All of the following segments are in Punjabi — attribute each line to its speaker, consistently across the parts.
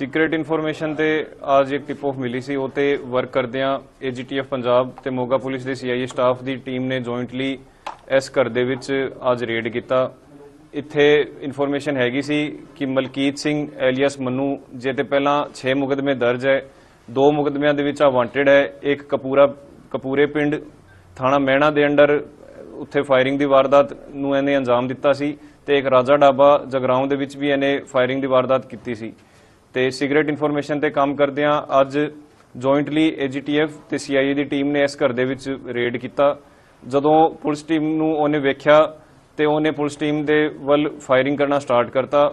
Speaker 1: ਸੀਕ੍ਰੀਟ ਇਨਫੋਰਮੇਸ਼ਨ ਤੇ ਅੱਜ ਇੱਕ ਟਿਪ ਆਫ ਮਿਲੀ ਸੀ, ਉਹ ਤੇ ਵਰਕ ਕਰਦਿਆਂ ਏਜੀਟੀਐਫ ਪੰਜਾਬ ਤੇ ਮੋਗਾ ਪੁਲਿਸ ਦੇ ਸੀਆਈਏ ਸਟਾਫ ਦੀ ਟੀਮ ਨੇ ਜੁਆਇੰਟਲੀ ਇਸ ਘਰ ਦੇ ਵਿੱਚ ਅੱਜ ਰੇਡ ਕੀਤਾ। ਇੱਥੇ ਇਨਫੋਰਮੇਸ਼ਨ ਹੈਗੀ ਸੀ ਕਿ ਮਲਕੀਤ ਸਿੰਘ ਐਲੀਅਸ ਮੰਨੂ, ਜੇ ਤੇ ਪਹਿਲਾਂ 6 ਮੁਕਦਮੇ ਦਰਜ ਹੈ, ਦੋ ਮੁਕਦਮਿਆਂ ਦੇ ਵਿੱਚ ਆ ਵਾਂਟਡ ਹੈ, ਇੱਕ ਕਪੂਰਾ, ਕਪੂਰੇ ਪਿੰਡ, ਥਾਣਾ ਮਹਿਣਾ ਦੇ ਅੰਡਰ ਉੱਥੇ ਫਾਇਰਿੰਗ ਦੀ ਵਾਰਦਾਤ ਨੂੰ ਇਹਨੇ ਅੰਜਾਮ ਦਿੱਤਾ ਸੀ ਤੇ ਇੱਕ ਰਾਜਾ ਡਾਬਾ ਜਗਰਾਉਂ ਦੇ ਵਿੱਚ ਵੀ ਇਹਨੇ ਫਾਇਰਿੰਗ ਦੀ ਵਾਰਦਾਤ ਕੀਤੀ ਸੀ। ਤੇ ਸਿਗਰਟ ਇਨਫੋਰਮੇਸ਼ਨ ਤੇ ਕੰਮ ਕਰਦਿਆਂ ਅੱਜ ਜੁਆਇੰਟਲੀ ਏਜੀਟੀਐਫ ਤੇ ਸੀਆਈਏ ਦੀ ਟੀਮ ਨੇ ਇਸ ਘਰ ਦੇ ਵਿੱਚ ਰੇਡ ਕੀਤਾ। ਜਦੋਂ ਪੁਲਿਸ ਟੀਮ ਨੂੰ ਉਹਨੇ ਵੇਖਿਆ ਤੇ ਉਹਨੇ ਪੁਲਿਸ ਟੀਮ ਦੇ ਵੱਲ ਫਾਇਰਿੰਗ ਕਰਨਾ ਸਟਾਰਟ ਕਰਤਾ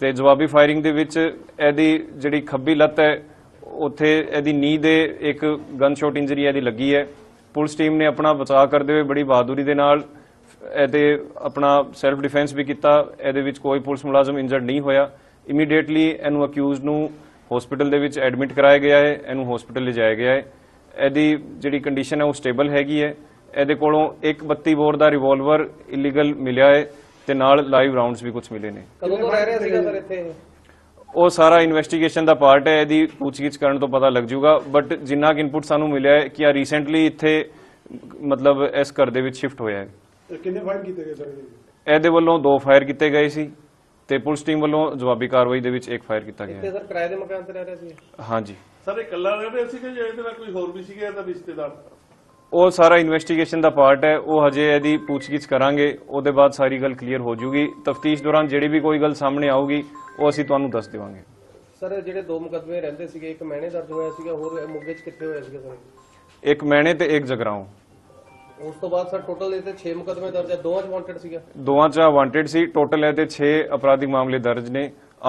Speaker 1: ਤੇ ਜਵਾਬੀ ਫਾਇਰਿੰਗ ਦੇ ਵਿੱਚ ਇਹਦੀ ਜਿਹੜੀ ਖੱਬੀ ਲੱਤ ਹੈ, ਉੱਥੇ ਇਹਦੀ ਨੀ ਦੇ ਇੱਕ ਗਨ ਸ਼ਾਟ ਇੰਜਰੀ ਇਹਦੀ ਲੱਗੀ ਹੈ। ਪੁਲਿਸ ਟੀਮ ਨੇ ਆਪਣਾ ਬਚਾਅ ਕਰਦੇ ਹੋਏ ਬੜੀ ਬਹਾਦੁਰੀ ਦੇ ਨਾਲ ਇਹਦੇ ਆਪਣਾ ਸੈਲਫ ਡਿਫੈਂਸ ਵੀ ਕੀਤਾ। ਇਹਦੇ ਵਿੱਚ ਕੋਈ ਪੁਲਿਸ ਮੁਲਾਜ਼ਮ ਇੰਜਰਡ ਨਹੀਂ ਹੋਇਆ। ਇਮੀਡੀਏਟਲੀ ਇਹਨੂੰ ਅਕਿਊਜ਼ਡ ਨੂੰ ਹਸਪੀਟਲ ਦੇ ਵਿੱਚ ਐਡਮਿਟ ਕਰਾਇਆ ਗਿਆ ਹੈ ਇਹਨੂੰ ਹਸਪੀਟਲ ਲਿਜਾਇਆ ਗਿਆ ਹੈ। ਇਹਦੀ ਜਿਹੜੀ ਕੰਡੀਸ਼ਨ ਹੈ ਉਹ ਸਟੇਬਲ ਹੈਗੀ ਹੈ। ਇਹਦੇ ਕੋਲੋਂ ਇੱਕ 32 ਬੋਰ ਦਾ ਰਿਵਾਲਵਰ ਇਲੀਗਲ ਮਿਲਿਆ ਹੈ ਤੇ ਨਾਲ ਲਾਈਵ ਰਾਉਂਡਸ ਵੀ ਕੁਝ ਮਿਲੇ ਨੇ।
Speaker 2: ਕਦੋਂ ਤੋਂ ਰਹਿ ਰਿਹਾ ਸੀਗਾ ਸਰ ਇੱਥੇ?
Speaker 1: ਉਹ ਸਾਰਾ ਇਨਵੈਸਟੀਗੇਸ਼ਨ ਦਾ ਪਾਰਟ ਹੈ ਇਹਦੀ ਪੁੱਛਗਿੱਛ ਕਰਨ ਤੋਂ ਪਤਾ ਲੱਗ ਜਾਊਗਾ। ਬਟ ਜਿੰਨਾ ਕਿ ਇਨਪੁਟ ਸਾਨੂੰ ਮਿਲਿਆ ਹੈ ਕਿ ਆ ਰੀਸੈਂਟਲੀ ਇੱਥੇ ਮਤਲਬ ਇਸ ਘਰ ਦੇ ਵਿੱਚ ਸ਼ਿਫਟ ਹੋਇਆ ਹੈ।
Speaker 3: ਕਿੰਨੇ ਫਾਈਲ ਕੀਤੇ ਗਏ ਸਰ? ਇਹਦੇ
Speaker 1: ਵੱਲੋਂ ਦੋ ਫਾਇਰ ਕੀਤੇ ਗਏ ਸੀ। ਤੇ ਪੁਲਿਸ ਟੀਮ ਵੱਲੋਂ ਜਵਾਬੀ ਕਾਰਵਾਈ ਦੇ ਵਿੱਚ ਇੱਕ ਫਾਇਰ ਕੀਤਾ ਗਿਆ।
Speaker 2: ਇੱਥੇ
Speaker 1: ਹੈ।
Speaker 2: ਸਰ ਕਿਰਾਏ ਦੇ ਮਕਾਨ ਤੇ ਰਹਿ ਰਿਹਾ ਸੀ
Speaker 1: ਹਾਂਜੀ।
Speaker 4: ਸਰ ਇਹ ਇਕੱਲਾ ਰਹਿ ਰਿਹਾ ਸੀਗਾ ਜਾਂ ਇਹਦੇ ਨਾਲ ਕੋਈ ਹੋਰ ਵੀ ਸੀਗਾ ਇਹਦਾ ਰਿਸ਼ਤੇਦਾਰ?
Speaker 1: ਉਹ ਸਾਰਾ ਇਨਵੈਸਟੀਗੇਸ਼ਨ ਦਾ ਪਾਰਟ ਹੈ ਉਹ ਹਜੇ ਇਹਦੀ ਪੁੱਛਗਿੱਛ ਕਰਾਂਗੇ ਉਹਦੇ ਬਾਅਦ ਸਾਰੀ ਗੱਲ ਕਲੀਅਰ ਹੋ ਜਾਊਗੀ ਤਫਤੀਸ਼ ਦੌਰਾਨ ਜਿਹੜੀ ਵੀ ਕੋਈ ਗੱਲ ਸਾਹਮਣੇ ਆਊਗੀ ਉਹ ਅਸੀਂ ਤੁਹਾਨੂੰ ਦੱਸ ਦੇਵਾਂਗੇ।
Speaker 2: ਸਰ ਜਿਹੜੇ ਦੋ ਮੁਕੱਦਮੇ ਰਹਿੰਦੇ ਸੀਗੇ ਇੱਕ ਮਹਿਣੇ ਦਰਜ ਹੋਇਆ ਸੀਗਾ ਹੋਰ ਮੁੱਗੇ 'ਚ ਕਿੱਥੇ ਹੋਇਆ ਸੀਗਾ ਸਰ?
Speaker 1: ਇੱਕ ਮੈਨੇ ਤੇ ਇੱਕ ਜਗਰਾਉਂ।
Speaker 2: ਉਸ ਤੋਂ ਬਾਅਦ ਸਰ ਟੋਟਲ ਇਹ ਤੇ 6 ਮੁਕੱਦਮੇ ਦਰਜ ਹੈ। ਦੋਵਾਂ 'ਚ ਵਾਂਟਡ ਸੀਗਾ।
Speaker 1: ਦੋਵਾਂ ਚ ਵਾਂਟਡ ਸੀ। ਟੋਟਲ ਇਹ ਤੇ 6 ਅਪਰਾਧਿਕ ਮਾਮਲੇ ਦਰਜ ਨੇ।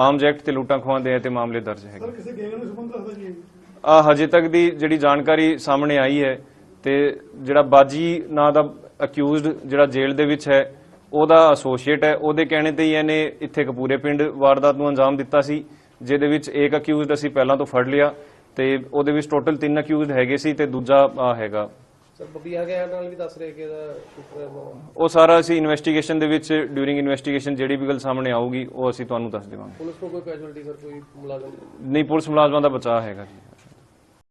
Speaker 1: ਆਰਮਜ਼ ਐਕਟ ਤੇ ਲੁੱਟਾਂ ਖੋਹਾਂ ਦੇ ਇਹ ਤੇ ਮਾਮਲੇ ਦਰਜ ਹੈਗੇ।
Speaker 3: ਸਰ ਕਿਸੇ ਗੈਂਗ ਨੂੰ ਸੰਬੰਧ ਰੱਖਦਾ ਜੀ?
Speaker 1: ਆ ਹਜੇ ਤੱਕ ਦੀ ਜਿਹੜੀ ਜਾਣਕਾਰੀ ਸਾਹਮਣੇ ਆਈ ਹੈ ਤੇ ਜਿਹੜਾ ਬਾਜੀ ਨਾਂ ਦਾ ਅਕਿਊਜ਼ਡ ਜਿਹੜਾ ਜੇਲ੍ਹ ਦੇ ਵਿੱਚ ਹੈ ਉਹਦਾ ਐਸੋਸੀਏਟ ਹੈ। ਉਹਦੇ ਕਹਿਣੇ ਤੇ ਹੀ ਇਹਨੇ ਇੱਥੇ ਕਪੂਰੇ ਪਿੰਡ ਵਾਰਦਾਤ ਨੂੰ ਅੰਜਾਮ ਦਿੱਤਾ ਸੀ ਜਿਹਦੇ ਵਿੱਚ ਇੱਕ ਅਕਿਊਜ਼ਡ ਅਸੀਂ ਪਹਿਲਾਂ ਤੋਂ ਫੜ ਲਿਆ ਤੇ ਉਹਦੇ ਵਿੱਚ ਟੋਟਲ ਤਿੰਨ ਅਕਿਊਜ਼ਡ ਹੈਗੇ ਸੀ ਤੇ ਦੂਜਾ ਆ ਹੈਗਾ
Speaker 2: ਸਰ ਬੱਬੀਆ ਗਿਆ ਨਾਲ ਵੀ ਦੱਸ ਰਹੇ ਕਿ ਇਹਦਾ ਸ਼ੂਟਰ
Speaker 1: ਉਹ ਸਾਰਾ ਅਸੀਂ ਇਨਵੈਸਟੀਗੇਸ਼ਨ ਦੇ ਵਿੱਚ ਡਿਊਰਿੰਗ ਇਨਵੈਸਟੀਗੇਸ਼ਨ ਜਿਹੜੀ ਵੀ ਗੱਲ ਸਾਹਮਣੇ ਆਊਗੀ ਉਹ ਅਸੀਂ ਤੁਹਾਨੂੰ ਦੱਸ ਦੇਵਾਂਗੇ।
Speaker 2: ਪੁਲਿਸ ਨੂੰ ਕੋਈ ਕੈਜੁਅਲਟੀ ਸਰ ਕੋਈ ਮੁਲਾਜ਼ਮ?
Speaker 1: ਨਹੀਂ ਪੁਲਿਸ ਮੁਲਾਜ਼ਮਾਂ ਦਾ ਬਚਾਅ ਹੈਗਾ ਜੀ।